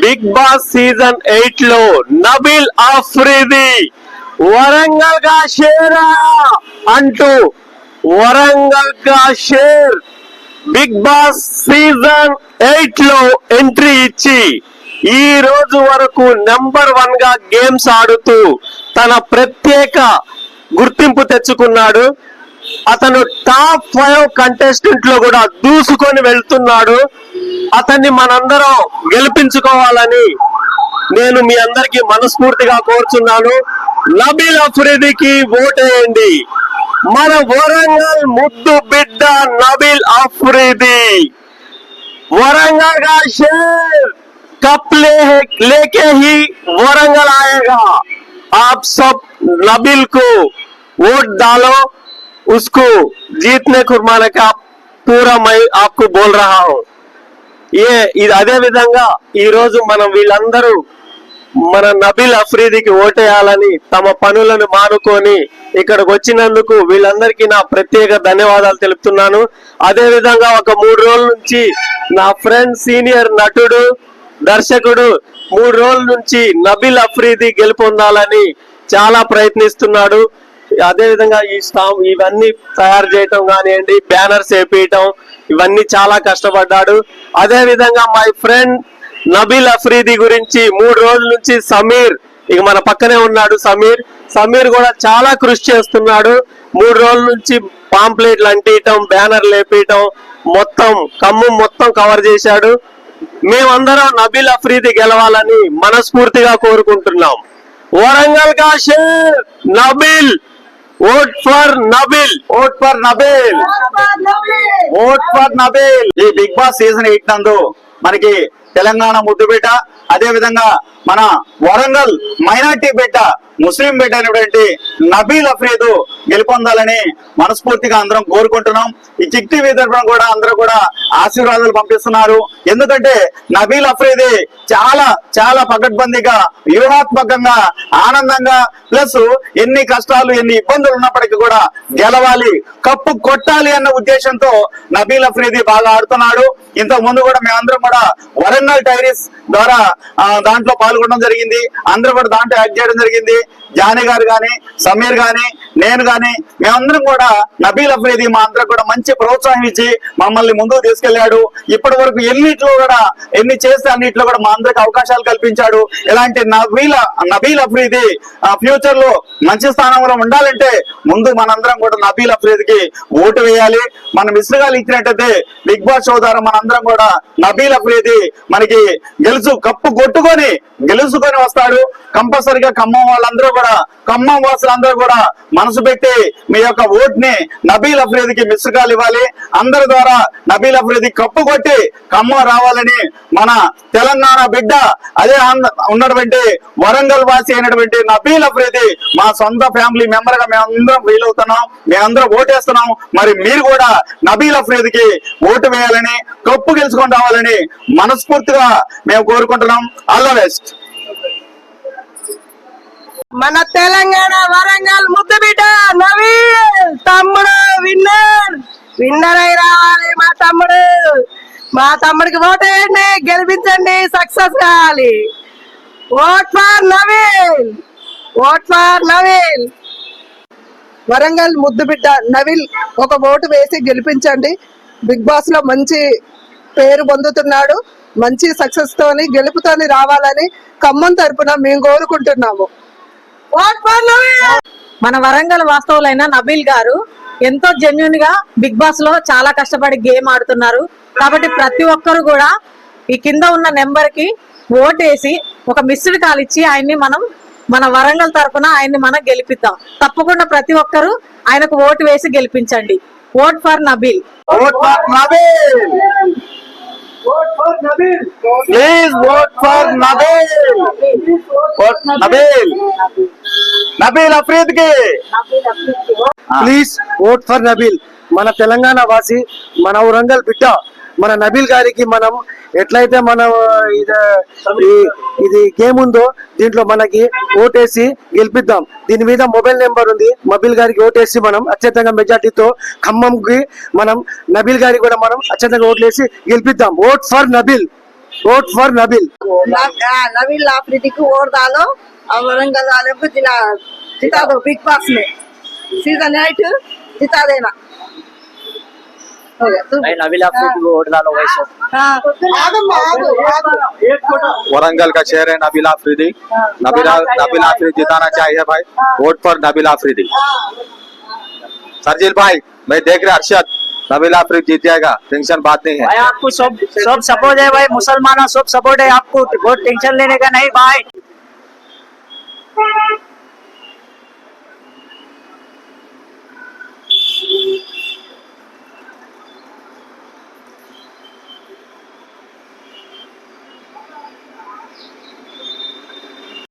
Big Boss season ఎయిట్లో నబిల్ ఆఫ్రిది వరంగల్గా షేరా అంటూ వరంగల్గా షేర్ బిగ్ బాస్ సీజన్ ఎయిట్లో ఎంట్రీ ఇచ్చి ఈ రోజు వరకు నెంబర్ వన్గా గేమ్స్ ఆడుతూ తన ప్రత్యేక గుర్తింపు తెచ్చుకున్నాడు అతను టాప్ ఫైవ్ కంటెస్టెంట్ లో కూడా దూసుకొని వెళ్తున్నాడు అతన్ని మనందరం గెలిపించుకోవాలని నేను మీ అందరికి మనస్ఫూర్తిగా కోరుచున్నాను నబీల్ అఫ్రిదికి ఓటేయండి మన వరంగల్ ముద్దు బిడ్డ నబీల్ అఫ్రిది वरंगल का शेर कप ले लेके ही वरंगल आएगा आप सब नबील को वोट डालो उसको जीतने कुर्बाने का पूरा मैं आपको बोल रहा हूँ ఏ ఇది అదే విధంగా ఈ రోజు మనం వీళ్ళందరూ మన నబీల్ అఫ్రీదికి ఓటేయాలని తమ పనులను మానుకొని ఇక్కడికి వచ్చినందుకు వీళ్ళందరికీ నా ప్రత్యేక ధన్యవాదాలు తెలుపుతున్నాను అదే విధంగా ఒక మూడు రోజుల నుంచి నా ఫ్రెండ్ సీనియర్ నటుడు దర్శకుడు మూడు రోజుల నుంచి నబీల్ అఫ్రీది గెలుపొందాలని చాలా ప్రయత్నిస్తున్నాడు అదే విధంగా ఈ స్టాంప్ ఇవన్నీ తయారు చేయటం కానివ్వండి బ్యానర్స్ వేపించటం ఇవన్నీ చాలా కష్టపడ్డాడు. అదే విధంగా మై ఫ్రెండ్ నబీల్ అఫ్రీది గురించి మూడు రోజుల నుంచి సమీర్ ఇక మన పక్కనే ఉన్నాడు సమీర్. సమీర్ కూడా చాలా కృషి చేస్తున్నాడు. మూడు రోజుల నుంచి పాంప్లెట్లు అంటియటం బ్యానర్ వేపించటం మొత్తం ఖమ్మం మొత్తం కవర్ చేశాడు. మేమందరం నబీల్ అఫ్రీది గెలవాలని మనస్ఫూర్తిగా కోరుకుంటున్నాం. Warangal Kashi Nabeel! Vote for Nabeel vote for Nabeel vote for Nabeel ఈ బిగ్ బాస్ సీజన్ ఎయిట్ నందు మనకి తెలంగాణ ముద్దు బిడ్డ అదే విధంగా మన వరంగల్ మైనార్టీ బిడ్డ ముస్లిం బిడ్డ అయినటువంటి నబీల్ అఫ్రీదు గెలుపొందాలని మనస్ఫూర్తిగా అందరం కోరుకుంటున్నాం. ఈ చిక్ టీవీ తరఫున కూడా అందరూ కూడా ఆశీర్వాదాలు పంపిస్తున్నారు. ఎందుకంటే నబీల్ అఫ్రీది చాలా చాలా పకడ్బందీగా వ్యూహాత్మకంగా ఆనందంగా ప్లస్ ఎన్ని కష్టాలు ఎన్ని ఇబ్బందులు ఉన్నప్పటికీ కూడా గెలవాలి కప్పు కొట్టాలి అన్న ఉద్దేశంతో నబీల్ అఫ్రీది బాగా ఆడుతున్నాడు. ఇంతకు ముందు కూడా మేమందరం కూడా వరంగల్ టైరీస్ ద్వారా దాంట్లో పాల్గొనడం జరిగింది. అందరూ కూడా దాంట్లో యాడ్ చేయడం జరిగింది. జానీ గారు కానీ సమీర్ గాని నేను కానీ మేమందరం కూడా నబీల్ అఫ్రీది మా అందరం కూడా మంచి ప్రోత్సాహం ఇచ్చి మమ్మల్ని ముందుకు తీసుకెళ్ళాడు ఇప్పటి వరకు ఎన్నిట్లో కూడా ఎన్ని చేస్తే అన్నిట్లో కూడా మా అందరికి అవకాశాలు కల్పించాడు. ఇలాంటి నబీల్ నబీల్ అఫ్రీది ఫ్యూచర్లో మంచి స్థానంలో ఉండాలంటే ముందు మనందరం కూడా నబీల్ అఫ్రీదికి ఓటు వేయాలి. మనం ఇసుగాలు ఇచ్చినట్టయితే బిగ్ బాస్ షో ద్వారా మనందరం కూడా నబీల్ అఫ్రీది మనకి గెలుసు కప్పు కొట్టుకొని గెలుచుకొని వస్తాడు. కంపల్సరిగా ఖమ్మం వాళ్ళందరూ కూడా ఖమ్మం వాసులందరూ కూడా మనసు పెట్టి మీ యొక్క ఓట్ని నబీల్ అఫ్రీదికి మిశ్రకాలు కాల్ ఇవ్వాలి. అందరి ద్వారా నబీల్ అఫ్రీది కప్పు కొట్టి ఖమ్మం రావాలని మన తెలంగాణ బిడ్డ అదే ఉన్నటువంటి వరంగల్ వాసి అయినటువంటి నబీల్ అఫ్రీది మా సొంత ఫ్యామిలీ మెంబర్గా మేమందరం ఫీల్ అవుతున్నాం. మేమందరం ఓటేస్తున్నాం. మరి మీరు కూడా నబీల్ అఫ్రీదికి ఓటు వేయాలని కప్పు గెలుచుకొని రావాలని మనస్ఫూర్తిగా మేము కోరుకుంటున్నాం. All the best. మన తెలంగాణ వరంగల్ ముద్దు బిడ్డ నవీల్ తమ్ముడు విన్నర్. విన్నర్ అయి రావాలి మా తమ్ముడు. మా తమ్ముడికి ఓట్ వేయండి గెలిపించండి సక్సెస్ కావాలి. Vote for Naveen. Vote for Naveen. Warangal ముద్దు బిడ్డ నవిల్ ఒక ఓటు వేసి గెలిపించండి. బిగ్ బాస్లో మంచి పేరు పొందుతున్నాడు. మంచి సక్సెస్ తోని గెలుపుతోని రావాలని ఖమ్మం తరపున మేము కోరుకుంటున్నాము. మన వరంగల్ వాస్తవులైన నబీల్ గారు ఎంతో జెన్యున్గా బిగ్ బాస్లో చాలా కష్టపడి గేమ్ ఆడుతున్నారు. కాబట్టి ప్రతి ఒక్కరు కూడా ఈ కింద ఉన్న నెంబర్కి ఓటేసి ఒక మిస్డ్ కాల్ ఇచ్చి ఆయన్ని మనం మన వరంగల్ తరఫున ఆయన్ని మనం గెలిపిద్దాం. తప్పకుండా ప్రతి ఒక్కరు ఆయనకు ఓటు వేసి గెలిపించండి. Vote for Nabeel. Vote for Nabeel. Please vote for Nabeel Nabeel Nabeel అఫ్రీద్కి please vote for Nabeel మన తెలంగాణ వాసి మన వరంగల్ బిడ్డ. మన నబీల్ గారికి మనం ఎట్లయితే మన ఇది ఇది గేమ్ ఉందో దీంట్లో మనకి ఓటేసి గెలిపిద్దాం. దీని మీద మొబైల్ నెంబర్ ఉంది. మొబైల్ గారికి ఓటేసి మనం అత్యంతంగా మెజార్టీతో ఖమ్మంకి మనం నబీల్ గారికి కూడా మనం అత్యంతంగా ఓట్లేసి గెలిపిద్దాం. Vote for Nabeel. Vote for Nabeel. Nabeel ఆఫ్రిదికి ఓడదాలో దాలో Warangal Bigg Boss season eight సీతాదేనా Warangal का शहर है नबील आफरीदी. नबील नबील आफरीदी जिताना चाहिए भाई. Vote for Nabeel Afridi. Sharjeel भाई मैं देख रहा अरशद नबील आफरीदी जीत जाएगा टेंशन बात नहीं है। भाई आपको सब सब सपोर्ट है भाई मुसलमानों सब सपोर्ट है आपको बहुत टेंशन लेने का नहीं भाई।